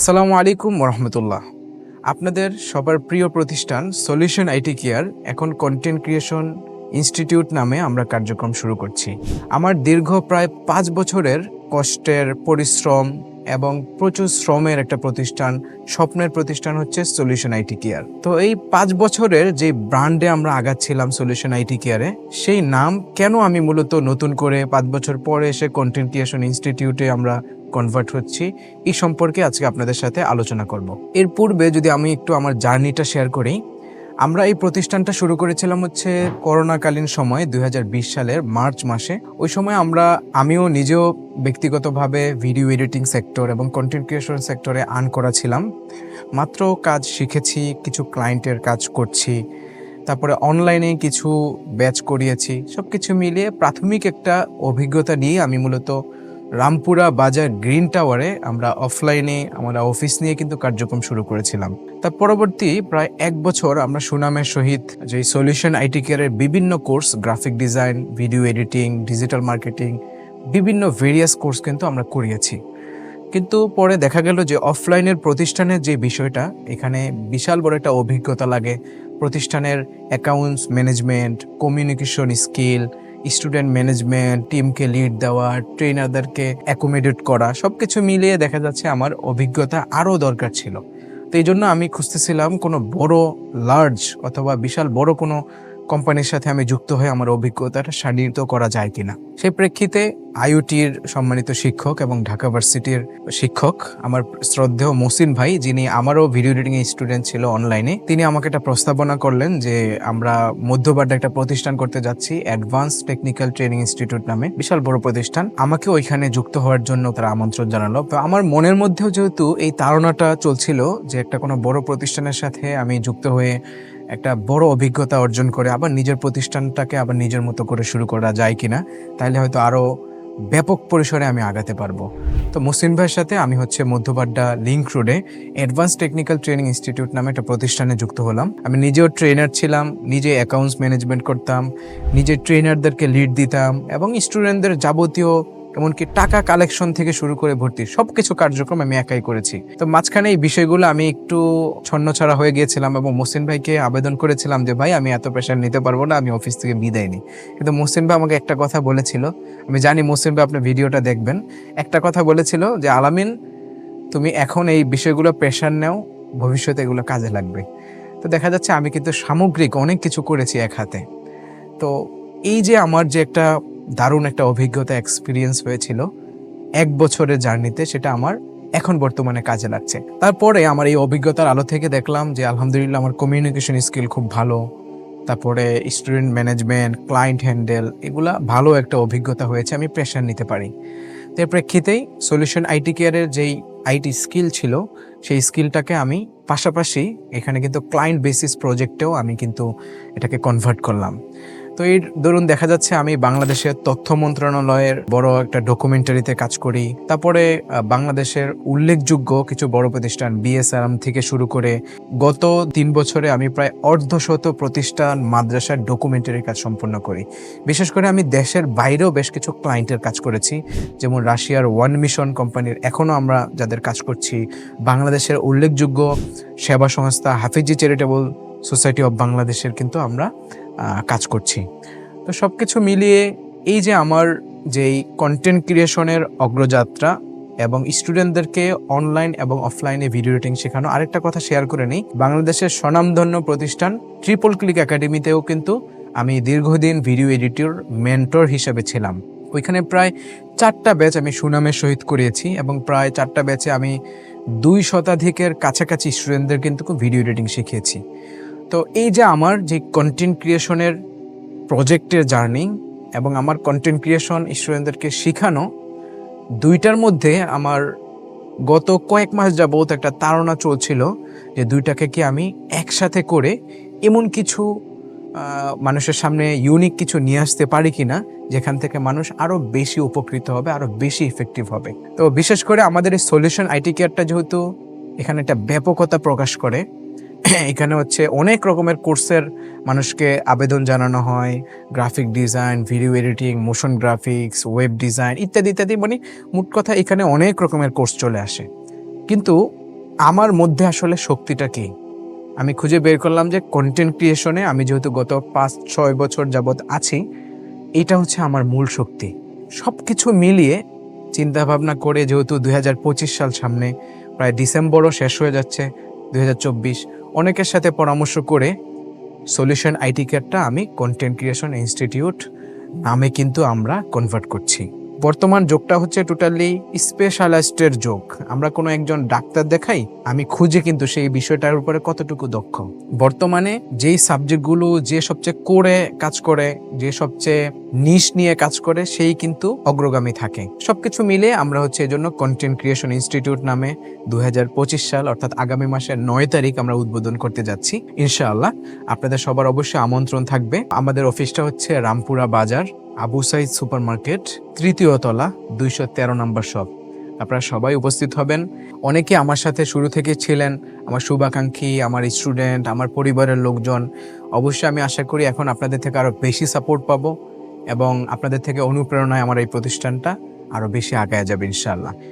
আসসালামু আলাইকুম রহমতুল্লাহ আপনাদের সবার প্রিয় প্রতিষ্ঠান সলিউশন আইটি কেয়ার এখন কন্টেন্ট ক্রিয়েশন ইনস্টিটিউট নামে আমরা কার্যক্রম শুরু করছি। আমার দীর্ঘ প্রায় পাঁচ বছরের কষ্টের পরিশ্রম এবং প্রচুর শ্রমের একটা প্রতিষ্ঠান, স্বপ্নের প্রতিষ্ঠান হচ্ছে সলিউশন আইটি কেয়ার তো এই পাঁচ বছরের যে ব্র্যান্ডে আমরা আগাচ্ছিলাম সলিউশন আইটি কেয়ারে সেই নাম কেন আমি মূলত নতুন করে পাঁচ বছর পরে এসে কন্টেন্ট ক্রিয়েশন ইনস্টিটিউটে আমরা কনভার্ট হচ্ছি, এই সম্পর্কে আজকে আপনাদের সাথে আলোচনা করব। এর পূর্বে যদি আমি একটু আমার জার্নিটা শেয়ার করি, আমরা এই প্রতিষ্ঠানটা শুরু করেছিলাম হচ্ছে করোনাকালীন সময় দু হাজার বিশ সালের মার্চ মাসে। ওই সময় আমরা, আমিও নিজেও ব্যক্তিগতভাবে ভিডিও এডিটিং সেক্টর এবং কন্টেন্ট ক্রিয়েশন সেক্টরে আর্ন করা ছিলাম। মাত্র কাজ শিখেছি, কিছু ক্লায়েন্টের কাজ করছি, তারপরে অনলাইনে কিছু ব্যাচ করিয়েছি সব কিছু মিলিয়ে প্রাথমিক একটা অভিজ্ঞতা নিয়ে আমি মূলত রামপুরা বাজার গ্রিন টাওয়ারে আমরা অফলাইনে, আমরা অফিস নিয়ে কিন্তু কার্যক্রম শুরু করেছিলাম। তার পরবর্তী প্রায় এক বছর আমরা সুনামের সহিত যে সলিউশন আইটি কেয়ারের বিভিন্ন course, graphic design, video editing, digital marketing, বিভিন্ন ভেরিয়াস কোর্স কিন্তু আমরা করিয়েছি। কিন্তু পরে দেখা গেল যে অফলাইনের প্রতিষ্ঠানের যে বিষয়টা, এখানে বিশাল বড় একটা অভিজ্ঞতা লাগে। প্রতিষ্ঠানের accounts management communication skill student management টিমকে লিড দেওয়া ট্রেনারদেরকে অ্যাকোমোডেট করা সব কিছু মিলিয়ে দেখা যাচ্ছে আমার অভিজ্ঞতা আরও দরকার ছিল। তো এই জন্য আমি খুঁজতেছিলাম কোনো বড় লার্জ অথবা বিশাল বড় কোনো কোম্পানির সাথে আমি যুক্ত হয়ে আমার অভিজ্ঞতাটা শানিত করা যায় কিনা। সেই প্রেক্ষিতে আইওটির সম্মানিত শিক্ষক এবং ঢাকা ভার্সিটির শিক্ষক আমার শ্রদ্ধেয় মসিন ভাই, যিনি আমারও ভিডিও এডিটিং স্টুডেন্ট ছিল অনলাইনে তিনি আমাকে একটা প্রস্তাবনা করলেন যে আমরা মধ্যবাড্ডা একটা প্রতিষ্ঠান করতে যাচ্ছি অ্যাডভান্স টেকনিক্যাল ট্রেনিং ইনস্টিটিউট নামে, বিশাল বড় প্রতিষ্ঠান। আমাকে ওইখানে যুক্ত হওয়ার জন্য তারা আমন্ত্রণ জানালো। তো আমার মনের মধ্যেও যেহেতু এই তাড়নাটা চলছিল যে একটা কোনো বড় প্রতিষ্ঠানের সাথে আমি যুক্ত হয়ে একটা বড় অভিজ্ঞতা অর্জন করে আবার নিজের প্রতিষ্ঠানটাকে আবার নিজের মতো করে শুরু করা যায় কিনা তাহলে হয়তো আরও ব্যাপক পরিসরে আমি আগাতে পারব। তো মুসলিম ভাইয়ের সাথে আমি হচ্ছে মধ্যবাড্ডা লিঙ্ক রোডে অ্যাডভান্স টেকনিক্যাল ট্রেনিং ইনস্টিটিউট নামে একটা প্রতিষ্ঠানে যুক্ত হলাম। আমি নিজেও ট্রেনার ছিলাম, নিজে অ্যাকাউন্টস ম্যানেজমেন্ট করতাম, নিজে ট্রেনারদেরকে লিড দিতাম এবং স্টুডেন্টদের যাবতীয় এমনকি টাকা কালেকশন থেকে শুরু করে ভর্তি সবকিছু কার্যক্রম আমি একাই করেছি। তো মাঝখানে এই বিষয়গুলো আমি একটু ছন্নছাড়া হয়ে গিয়েছিলাম এবং মোসিন ভাইকে আবেদন করেছিলাম যে, ভাই, আমি এত প্রেশার নিতে পারব না, আমি অফিস থেকে বিদায় নিই। কিন্তু মোসিন ভাই আমাকে একটা কথা বলেছিল। আমি জানি মোসিন ভাই আপনার ভিডিওটা দেখবেন। একটা কথা বলেছিল যে, আলামিন, তুমি এখন এই বিষয়গুলো প্রেশার নেও, ভবিষ্যতে এগুলো কাজে লাগবে। তো দেখা যাচ্ছে আমি কিন্তু সামগ্রিক অনেক কিছু করেছি এক হাতে। তো এই যে আমার যে একটা দারুণ একটা অভিজ্ঞতা এক্সপিরিয়েন্স হয়েছিল। এক বছরের জার্নিতে সেটা আমার এখন বর্তমানে কাজে লাগছে। তারপরে আমার এই অভিজ্ঞতার আলো থেকে দেখলাম যে আলহামদুলিল্লাহ আমার কমিউনিকেশন স্কিল খুব ভালো। তারপরে স্টুডেন্ট ম্যানেজমেন্ট ক্লায়েন্ট হ্যান্ডেল এগুলা ভালো একটা অভিজ্ঞতা হয়েছে, আমি প্রেশার নিতে পারি। তো প্রেক্ষিতেই সলিউশন আইটি কেয়ারের যেই আইটি স্কিল ছিল, সেই স্কিলটাকে আমি পাশাপাশি এখানে কিন্তু ক্লায়েন্ট বেসিস প্রজেক্টেও আমি কিন্তু এটাকে কনভার্ট করলাম। তো এই ধরুন দেখা যাচ্ছে আমি বাংলাদেশের তথ্য মন্ত্রণালয়ের বড় একটা ডকুমেন্টারিতে কাজ করি। তারপরে বাংলাদেশের উল্লেখযোগ্য কিছু বড় প্রতিষ্ঠান বিএসআরএম থেকে শুরু করে গত তিন বছরে আমি প্রায় অর্ধশত প্রতিষ্ঠান মাদ্রাসার ডকুমেন্টারির কাজ সম্পন্ন করি। বিশেষ করে আমি দেশের বাইরেও বেশ কিছু ক্লায়েন্টের কাজ করেছি, যেমন রাশিয়ার ওয়ান মিশন কোম্পানির। এখনও আমরা যাদের কাজ করছি, বাংলাদেশের উল্লেখযোগ্য সেবা সংস্থা হাফিজি চ্যারিটেবল সোসাইটি অফ বাংলাদেশের কিন্তু আমরা কাজ করছি। তো সব কিছু মিলিয়ে এই যে আমার যেই কন্টেন্ট ক্রিয়েশনের অগ্রযাত্রা এবং স্টুডেন্টদেরকে অনলাইন এবং অফলাইনে ভিডিও এডিটিং শেখানো, আরেকটা কথা শেয়ার করে নিই। বাংলাদেশের স্বনামধন্য প্রতিষ্ঠান ট্রিপল ক্লিক একাডেমিতেও কিন্তু আমি দীর্ঘদিন ভিডিও এডিটর মেন্টর হিসেবে ছিলাম। ওইখানে প্রায় চারটা ব্যাচ আমি সুনামের সহিত করিয়েছি এবং প্রায় চারটা ব্যাচে আমি দুই শতাধিকের কাছাকাছি স্টুডেন্টদের কিন্তু ভিডিও এডিটিং শিখিয়েছি। তো এই যে আমার যে কন্টেন্ট ক্রিয়েশনের প্রজেক্টের জার্নি এবং আমার কন্টেন্ট ক্রিয়েশন স্টুডেন্টদেরকে শেখানো, দুইটার মধ্যে আমার গত কয়েক মাস যাবত একটা তাড়না চলছিল যে দুইটাকে কি আমি একসাথে করে এমন কিছু মানুষের সামনে ইউনিক কিছু নিয়ে আসতে পারি কি না যেখান থেকে মানুষ আরও বেশি উপকৃত হবে আরও বেশি ইফেক্টিভ হবে। তো বিশেষ করে আমাদের এই সলিউশন আইটি কেয়ারটা যেহেতু এখানে একটা ব্যাপকতা প্রকাশ করে এখানে হচ্ছে অনেক রকমের কোর্সের মানুষকে আবেদন জানানো হয়। Graphic design, video editing, motion graphics, web design ইত্যাদি ইত্যাদি। মানে মোট কথা এখানে অনেক রকমের কোর্স চলে আসে। কিন্তু আমার মধ্যে আসলে শক্তিটা কি? আমি খুঁজে বের করলাম যে কন্টেন্ট ক্রিয়েশনে আমি যেহেতু গত পাঁচ, ছয় বছর যাবৎ আছি, এটা হচ্ছে আমার মূল শক্তি। সব কিছু মিলিয়ে চিন্তা ভাবনা করে যেহেতু দু হাজার পঁচিশ সাল সামনে, প্রায় ডিসেম্বরও শেষ হয়ে যাচ্ছে দু হাজার চব্বিশ অনেকের সাথে পরামর্শ করে সলিউশন আইটি কেয়ারটা আমি কন্টেন্ট ক্রিয়েশন ইনস্টিটিউট নামে কিন্তু আমরা কনভার্ট করছি। বর্তমান যোগটা হচ্ছে টোটালি স্পেশালাইজডের যোগ। আমরা কোনো একজন ডাক্তার দেখাই, আমি খুঁজে কিন্তু সেই বিষয়টার উপরে কতটুকু দক্ষ। বর্তমানে যেই সাবজেক্টগুলো যে সবচেয়ে করে কাজ করে, যে সবচেয়ে নিশ নিয়ে কাজ করে, সেই কিন্তু অগ্রগামী থাকে। সবকিছু মিলে আমরা হচ্ছে এজন্য কন্টেন্ট ক্রিয়েশন ইনস্টিটিউট নামে দুই হাজার পঁচিশ সাল, অর্থাৎ আগামী মাসের নয় তারিখ আমরা উদ্বোধন করতে যাচ্ছি, ইনশাআল্লাহ। আপনাদের সবার অবশ্যই আমন্ত্রণ থাকবে। আমাদের অফিসটা হচ্ছে রামপুরা বাজার, আবু সাইদ সুপার মার্কেট তৃতীয় তলা, দুইশো তেরো নম্বর শপ। আপনারা সবাই উপস্থিত হবেন। অনেকে আমার সাথে শুরু থেকে ছিলেন, আমার শুভাকাঙ্ক্ষী, আমার স্টুডেন্ট, আমার পরিবারের লোকজন। অবশ্যই আমি আশা করি এখন আপনাদের থেকে আরও বেশি সাপোর্ট পাবো। এবং আপনাদের থেকে অনুপ্রেরণায় আমার এই প্রতিষ্ঠানটা আরও বেশি আগায় যাবে ইনশাআল্লাহ।